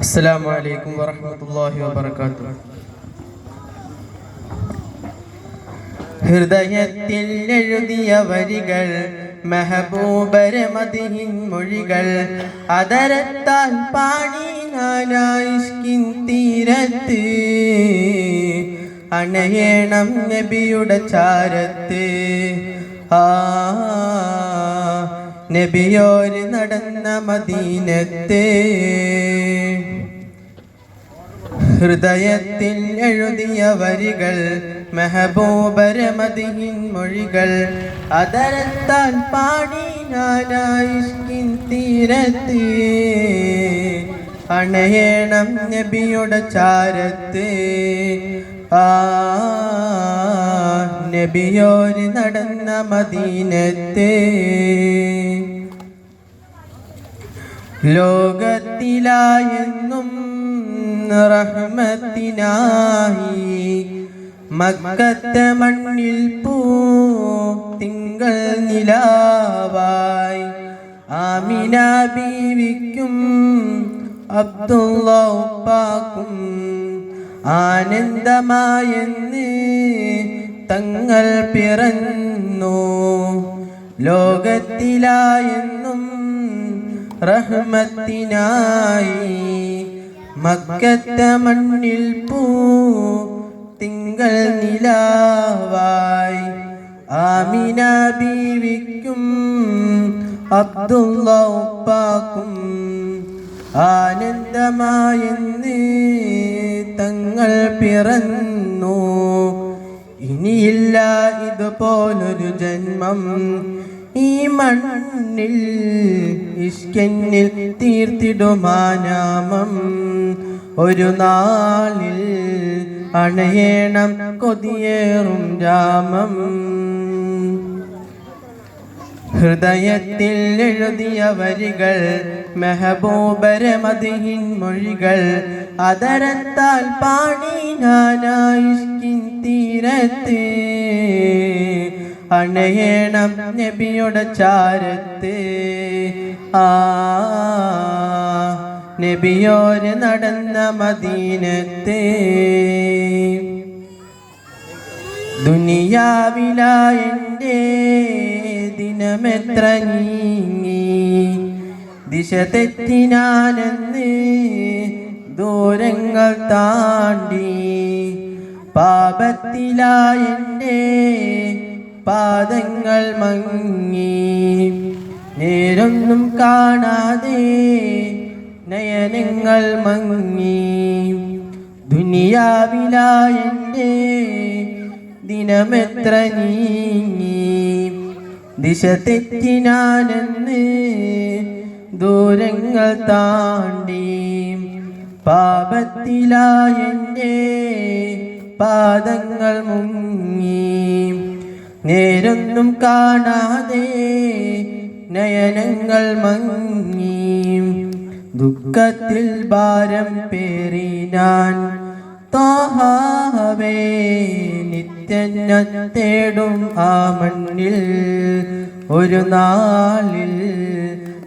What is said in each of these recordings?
السلام عليكم ورحمة الله وبركاته ഹൃദയത്തിൽ എഴുതിയ വരികൾ മെഹബൂബരെ മതിഹിൻ മൊഴികൾ അതരത്താൽ പാടി നാനായിഷ്കിൻ തീരത്ത് അണയേണം നബിയുടെ ചാരത്ത് ആ നബിയോര് നടന്ന മദീനത്ത് ഹൃദയത്തിൽ എഴുതിയ വരികൾ മെഹബൂബരമതിയിൻ മൊഴികൾ. അതരത്താൽ പാടി നാരായി തീരത്ത്. അണയേണം നബിയുടെ ചാരത്ത്. ആ നബിയോര് നടന്ന മദീനത്ത്. ലോകത്തിലായെന്നും റഹ്മത്തിനായി മക്കത്തെ മണ്ണിൽ പൂ തിങ്കൾ നിലാവായി. ആമിന ബീവിക്കും അബ്ദുള്ളപ്പാക്കും ആനന്ദമായെന്ന് തങ്ങൾ പിറന്നു. ലോകത്തിലായെന്നും റഹ്മത്തിനായി മക്കത്തെ മണ്ണിൽ പൂ തിങ്കൾ നിലാവായി. ആമിന ബീവിക്കും അബ്ദുള്ള ഉപ്പാക്കും ആനന്ദമായെന്ന് തങ്ങൾ പിറന്നു. ഇനിയില്ല ഇതുപോലൊരു ജന്മം ഈ മണ്ണിൽ ഇഷ്കന്നിൽ തീർത്തിടുമാനാമം. ഒരു നാളിൽ അണയേണം കൊതിയേറും രാമം. ഹൃദയത്തിൽ എഴുതിയ വരികൾ മെഹബൂബരമതിൻ മൊഴികൾ അതരത്താൽ പാണി നാനായിഷ്കിൻ തീരത്ത്. അണയേണം നബിയുടെ ചാരത്ത്. ആ നബിയോര് നടന്ന മദീനത്ത്. ദുനിയാവിലായെന്റെ ദിനമെത്ര നീങ്ങി. ദിശ തെറ്റിനാനെന്ന് ദൂരങ്ങൾ താണ്ടി. പാപത്തിലായെന്റെ പാദങ്ങൾ മങ്ങി. നേരൊന്നും കാണാതെ നയനങ്ങൾ മങ്ങി. ദുനിയാവിലായെന്റെ ദിനമെത്ര നീങ്ങി. ദിശ തെറ്റിനാനെന്ന് ദൂരങ്ങൾ താണ്ടി. പാപത്തിലായെന്റെ പാദങ്ങൾ മുങ്ങി. നേരൊന്നും കാണാതെ നയനങ്ങൾ മങ്ങിയും ദുഃഖത്തിൽ ഭാരം പേറി ഞാൻ താഹാവേ നിത്യന തേടും ആ മണ്ണിൽ ഒരു നാളിൽ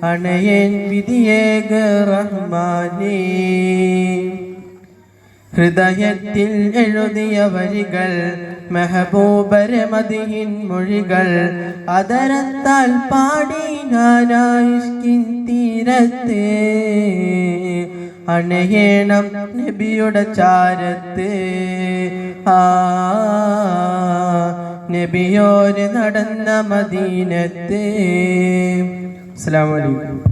അണയൻ വിധിയേക റഹ്മാനേ. ഹൃദയത്തിൽ എഴുതിയ വരികൾ മെഹബൂബരമതിയിൻ മൊഴികൾ അതരത്താൽ പാടി ഞാനായിഷ്കിൻ തീരത്ത്. അണയേണം നബിയുടെ ചാരത്ത്. ആ നബിയോര് നടന്ന മദീനത്ത്. അസ്സാം അലൈക്കും.